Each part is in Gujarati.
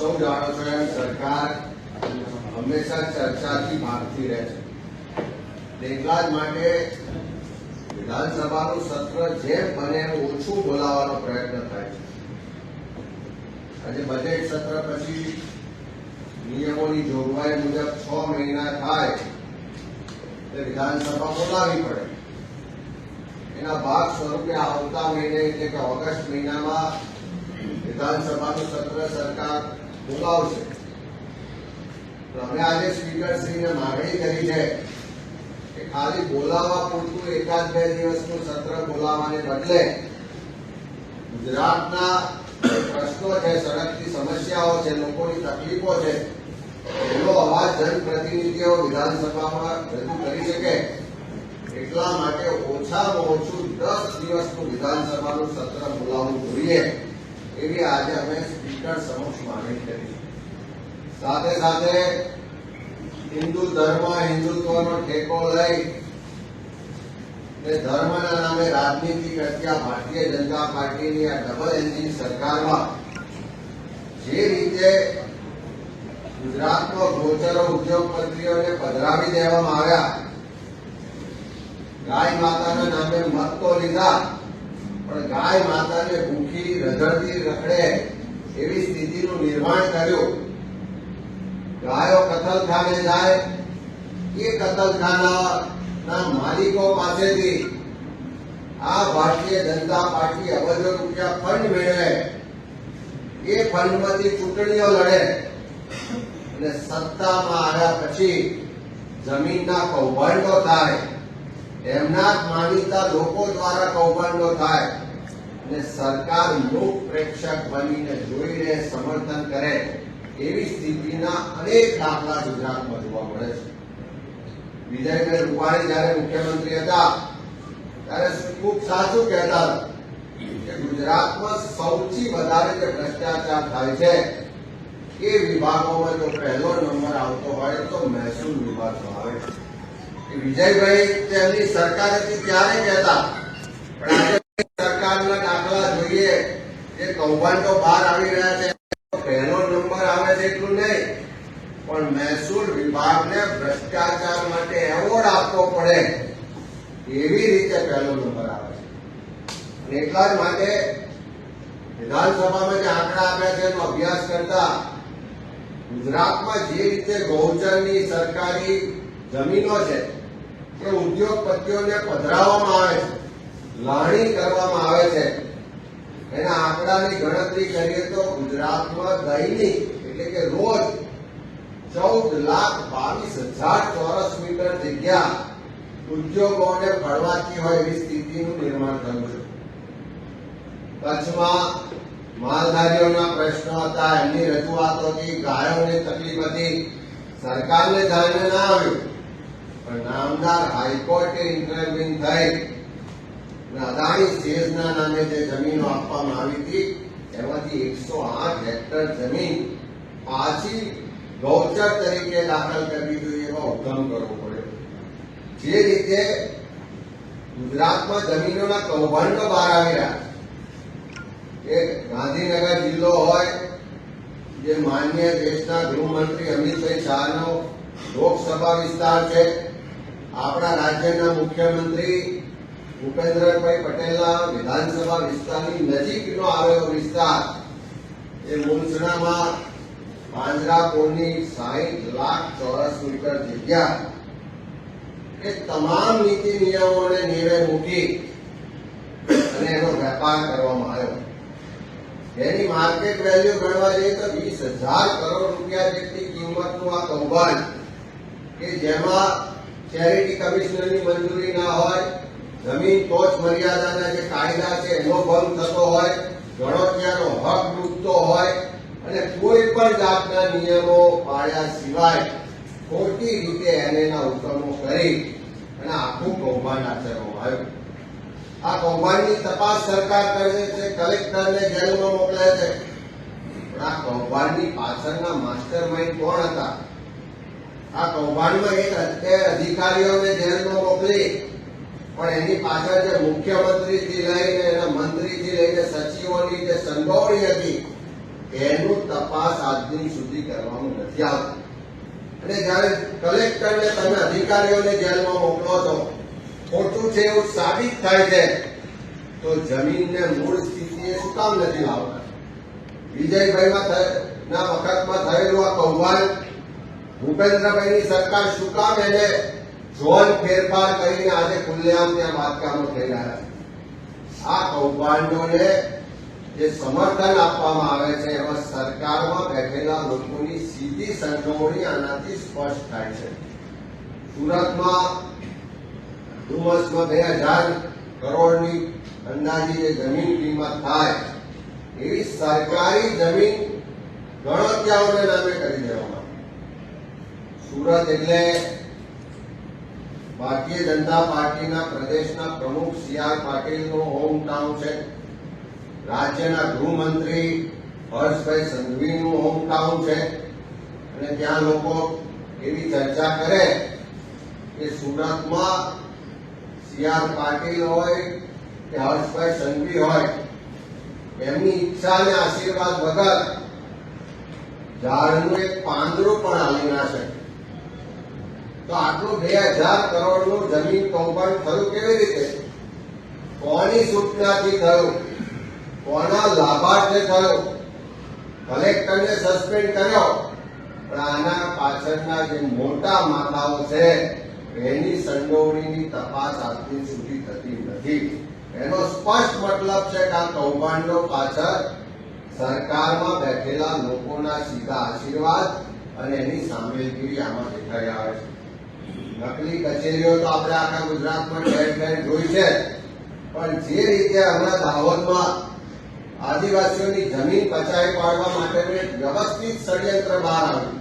સૌ જાણો છો એમ સરકાર હંમેશા ચર્ચાથી ભાગતી રહે છે. એટલા જ માટે વિધાનસભાનું સત્ર જેમ બને ઓછું બોલાવવાનો પ્રયત્ન થાય છે. આજે બજેટ સત્ર પછી નિયમોની જોગવાઈ મુજબ છ મહિના થાય એટલે વિધાનસભા બોલાવી પડે. એના ભાગ સ્વરૂપે આવતા મહિને એટલે કે ઓગસ્ટ મહિનામાં વિધાનસભાનું સત્ર સરકાર તો અમે આજે સ્પીકરશ્રીને માગણી કરી છે કે ખાલી બોલાવવા પૂરતું એકાદ બે દિવસનું સત્ર બોલાવવાને બદલે ગુજરાતના પ્રશ્નો છે સડકની સમસ્યાઓ છે, લોકોની તકલીફો છે, એનો અવાજ જનપ્રતિનિધિઓ વિધાનસભામાં રજૂ કરી શકે એટલા માટે ઓછામાં ઓછું દસ દિવસનું વિધાનસભાનું સત્ર બોલાવવું જોઈએ. એવી આજે અમે સ્પીકર સમક્ષ માંગણી કરી. સાથે સાથે હિન્દુ ધર્મ, હિન્દુત્વનો ટેકો લઈ ધર્મના નામે રાજનીતિ કરતી ભારતીય જનતા પાર્ટીની આ ડબલ એન્જિન સરકારમાં જે રીતે ગુજરાતમાં ગોચરો ઉદ્યોગપતિઓને પધરાવી દેવામાં આવ્યા. ગાય માતાના નામે મત તો લીધા. પણ ગાય માતાને ભૂખી, રઝળતી રખડે એવી સ્થિતિનું નિર્માણ કર્યું. ગાયો કતલખાને જાય, એ કતલખાનાના માલિકો પાસેથી આ ભારતીય જનતા પાર્ટી અબજો રૂપિયા ફંડ મેળવે. એ ફંડમાંથી ચૂંટણીઓ લડે. અને સત્તામાં આવ્યા પછી જમીનના કૌભાંડો થાય. એમના જ માનીતા લોકો દ્વારા કૌભાંડો થાય. અને સરકાર મૂક પ્રેક્ષક બનીને જોઈને સમર્થન કરે એવી સ્થિતિના અનેક દાખલા ગુજરાતમાં જોવા મળે છે. વિજયભાઈ રૂપાણી જયારે મુખ્યમંત્રી હતા, ત્યારે ખૂબ સાચું કહેતા કે ગુજરાતમાં સૌથી વધારે જે ભ્રષ્ટાચાર થાય છે એ વિભાગોમાં જો પહેલો નંબર આવતો હોય તો મહેસૂલ વિભાગનો આવે. છે વિજયભાઈ તેમની સરકાર હતી ત્યારે કહેતા? પણ આજે જોઈએ. જે કૌભાંડો બહાર આવી રહ્યા છે પહેલો નંબર આવે છે એટલું નહીં. પણ મહેસૂલ વિભાગને ભ્રષ્ટાચાર માટે એવોર્ડ આપવો પડે એવી રીતે પહેલો નંબર આવે છે. એટલા જ માટે વિધાનસભામાં જે આંકડા આપ્યા છે એનો અભ્યાસ કરતા ગુજરાતમાં જે રીતે ગૌચરની સરકારી જમીનો છે, એ ઉદ્યોગપતિઓને પધરાવવામાં આવે છે, લાણી કરવામાં આવે છે. એના આંકડાની ગણતરી કરીએ તો ગુજરાતમાં દૈનિક એટલે કે રોજ ચૌદ લાખ બાવીસ હજાર ચોરસ મીટર જગ્યા ઉદ્યોગોને ફળવાતી હોય એવી સ્થિતિનું નિર્માણ થયું છે. કચ્છમાં માલધારીઓના પ્રશ્નો હતા, એમની રજૂઆતોથી ગાયોને તકલીફ હતી. સરકારને ધ્યાને ના આવ્યું, પણ નામદાર હાઈકોર્ટે ઇન્ટરવ્યુ થઈ. અદાણી સેઝના નામે જે જમીનો આપવામાં આવી હતી, એમાંથી એકસો આઠ હેક્ટર જમીન પાછી ગૌચર તરીકે દાખલ કરવી જોઈએ એવો હુકમ કરવો પડ્યો. જે રીતે ગુજરાતમાં જમીનોના કૌભાંડો બહાર આવી રહ્યા ગાંધીનગર જિલ્લો હોય, જે માન્ય દેશના ગૃહમંત્રી અમિતભાઈ શાહનો લોકસભા વિસ્તાર છે. આપણા રાજ્યના મુખ્યમંત્રી ભૂપેન્દ્રભાઈ પટેલના વિધાનસભા વિસ્તારની નજીકનો આવેલો વિસ્તાર, એ પાંજરા પાંજરાપોળની સાહીઠ લાખ ચોરસ મીટર જગ્યા, એ તમામ નીતિ નિયમોને નેવે મૂકી અને એનો વેપાર કરવામાં આવ્યો. એની માર્કેટ વેલ્યુ ગણવા જઈએ તો વીસ હજાર કરોડ રૂપિયા જેટલી કિંમતનું આ કૌભાંડ, કે જેમાં ચેરિટી કમિશનરની મંજૂરી ના હોય જમીન ટોચ મર્યાદાના જે કાયદા છે, એનો ભંગ થતો હોય ગણોત્યાનો હક ડૂબતો હોય, અને કોઈ પણ જાતના નિયમો પાળ્યા સિવાય ખોટી રીતે એના હુકમો કરી અને આખું કૌભાંડ આચરવામાં આવ્યું. આ કૌભાંડની તપાસ સરકાર કરે છે, કલેક્ટરને જેલમાં મોકલે છે. પણ આ કૌભાંડની પાછળના માસ્ટર માઇન્ડ કોણ હતા? આ કૌભાંડમાં એક અત્યારે અધિકારીઓને જેલમાં મોકલી પણ એની પાછળ જે મુખ્યમંત્રીથી લઈને એના મંત્રીથી લઈને સચિવોની જે સંડોવણી હતી, એનું તપાસ આજ સુધી કરવાનું નથી આવતું. અને જ્યારે કલેક્ટરને તમે અધિકારીઓને જેલમાં મોકલો છો, ખોટું છે એવું સાબિત થાય છે, તો જમીનને મૂળ સ્થિતિએ શું કામ નથી લાવતા? વિજયભાઈમાં ના વખતમાં થયેલું આ કૌભાંડ, ભૂપેન્દ્રભાઈની સરકાર શું કામ એને ઝોન ફેરફાર કરીને આજે ખુલ્લેઆમ ત્યાં બાંધકામો થઈ રહ્યા છે. આ કૌભાંડોને જે સમર્થન આપવામાં આવે છે, એમાં સરકારમાં બેઠેલા લોકોની સીધી સંડોવણી આનાથી સ્પષ્ટ થાય છે. સુરતમાં ડુમસમાં બે હજાર કરોડની અંદાજી જે જમીન કિંમત થાય, એવી સરકારી જમીન ગણત્યાઓને નામે કરી દેવામાં. સુરત એટલે ભારતીય જનતા પાર્ટીના પ્રદેશના પ્રમુખ સી આર પાટીલનું હોમ ટાઉન છે. રાજ્યના ગૃહમંત્રી હર્ષભાઈ સંઘવીનું હોમ ટાઉન છે. અને ત્યાં લોકો એવી ચર્ચા કરે કે સુરતમાં સી આર પાટીલ હોય કે હર્ષભાઈ સંઘવી હોય, એમની ઈચ્છા અને આશીર્વાદ વગર ઝાડનું એક પાંદડું પણ હાલી ના શકે. તો આટલું બે હજાર કરોડનું જમીન કૌભાંડ થયું કેવી રીતે? કોની સૂચનાથી થયું? કોના લાભાર્થે થયો? કલેક્ટરને સસ્પેન્ડ કર્યો. પણ આના પાછળના જે મોટા માથાઓ છે, એની સંડોવણીની તપાસ આજ સુધી થતી નથી. એનો સ્પષ્ટ મતલબ છે કે આ કૌભાંડો પાછળ સરકારમાં બેઠેલા લોકોના સીધા આશીર્વાદ અને એની સામેલગીરી આમાં દેખાઈ આવે છે. નકલી કચેરીઓ તો આપણે આખા ગુજરાતમાં ઠેર ઠેર જોઈ છે. પણ જે રીતે હમણાં દાહોદમાં આદિવાસીઓની જમીન પચાવી પાડવા એક વ્યવસ્થિત ષડયંત્ર બહાર આવ્યું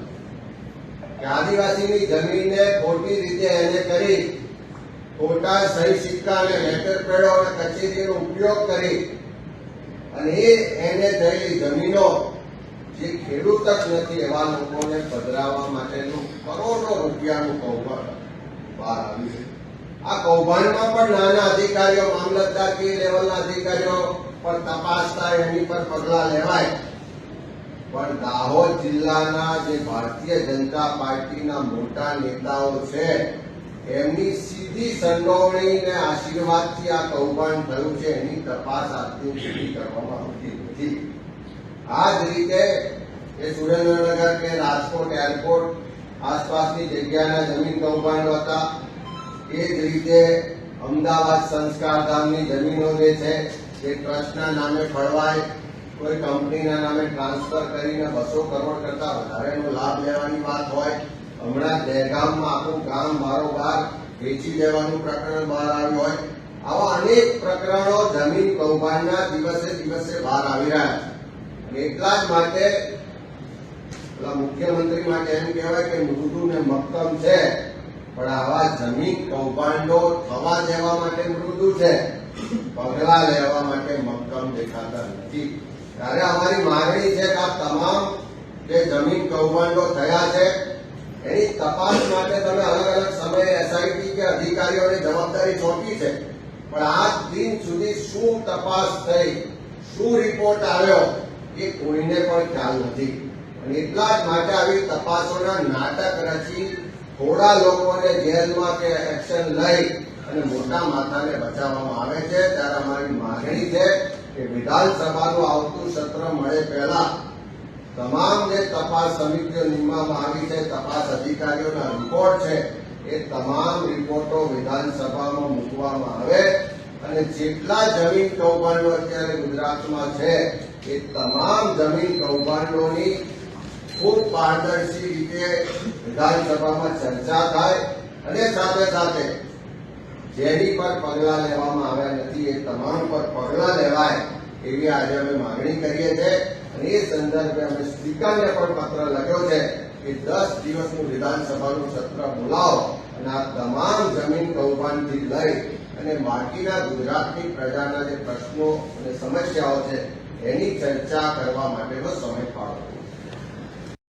કે આદિવાસીની જમીનને ખોટી રીતે એને કરી ખોટા સહી સિક્કા અને લેટર પેડો અને કચેરીનો ઉપયોગ કરી અને એ એને થયેલી જમીનો જે ખેડૂત જ નથી એવા લોકોને પધરાવવા માટેનું કરોડો રૂપિયાનું કૌભાંડ બહાર આવ્યું છે આ કૌભાંડમાં પણ નાના અધિકારીઓ, મામલતદાર કે લેવલના અધિકારીઓ પર તપાસ એની પર પગલા લેવાય. પણ દાહોદ જિલ્લાના જે ભારતીય જનતા પાર્ટીના મોટા નેતાઓ છે, એમની સીધી સંડોવણી ને આશીર્વાદથી આ કૌભાંડ થયું છે, એની તપાસ આજથી સુધી કરવામાં આવતી નથી. આ જ રીતે એ સુરેન્દ્રનગર કે રાજકોટ એરપોર્ટ આસપાસની જગ્યાના જમીન કૌભાંડો હતા. એ જ રીતે અમદાવાદ સંસ્કાર ધામની જમીનો જે છે, એ ટ્રસ્ટના નામે ફળવાય કોઈ કંપનીના નામે ટ્રાન્સફર કરીને બસો કરોડ કરતા વધારેનો લાભ લેવાની વાત હોય, હમણાં દહેગામમાં આખું ગામ બારોબાર વેચી દેવાનું પ્રકરણ બહાર આવ્યું હોય. આવા અનેક પ્રકરણો જમીન કૌભાંડના દિવસે દિવસે બહાર આવી રહ્યા છે. એટલા જ માટે પેલા મુખ્યમંત્રી માટે એમ કહેવાય કે મૃદુ ને મક્કમ છે. પણ આવા જમીન કૌભાંડો થવા દેવા માટે મૃદુ છે. પગલા લેવા માટે મક્કમ દેખાતા નથી. ત્યારે અમારી માગણી છે કે આ તમામ જે જમીન કૌભાંડો થયા છે, એની તપાસ માટે તમે અલગ અલગ સમયે એસઆઈટી કે અધિકારીઓની જવાબદારી સોંપી છે. પણ આજ દિન સુધી શું તપાસ થઈ, શું રિપોર્ટ આવ્યો, એ કોઈને પણ ખ્યાલ નથી. એટલા જ માટે આવી તપાસોના નાટક રચી થોડા લોકોને જેલમાં કે એક્શન લઈ અને મોટા માથાને બચાવવામાં આવે છે. ત્યારે અમારી માગણી છે કે વિધાનસભાનું આવતું સત્ર મળે પહેલા તમામ જે તપાસ સમિતિઓ નિમવામાં આવી છે, તપાસ અધિકારીઓના રિપોર્ટ છે, એ તમામ રિપોર્ટો વિધાનસભામાં મૂકવામાં આવે અને જેટલા જમીન કૌભાંડો અત્યારે ગુજરાતમાં છે, એ તમામ જમીન કૌભાંડોની ખૂબ પારદર્શી રીતે વિધાનસભામાં ચર્ચા થાય અને સાથે સાથે જેની પર પગલા લેવામાં આવ્યા નથી, એ તમામ પર પગલા લેવાય એવી આજે અમે માંગણી કરીએ છીએ. અને એ સંદર્ભે અમે સ્પીકરને પણ પત્ર લખ્યો છે કે દસ દિવસનું વિધાનસભાનું સત્ર બોલાવો અને આ તમામ જમીન કૌભાંડથી લઈ અને બાકીના ગુજરાતની પ્રજાના જે પ્રશ્નો અને સમસ્યાઓ છે, એની ચર્ચા કરવા માટેનો સમય ફાળવો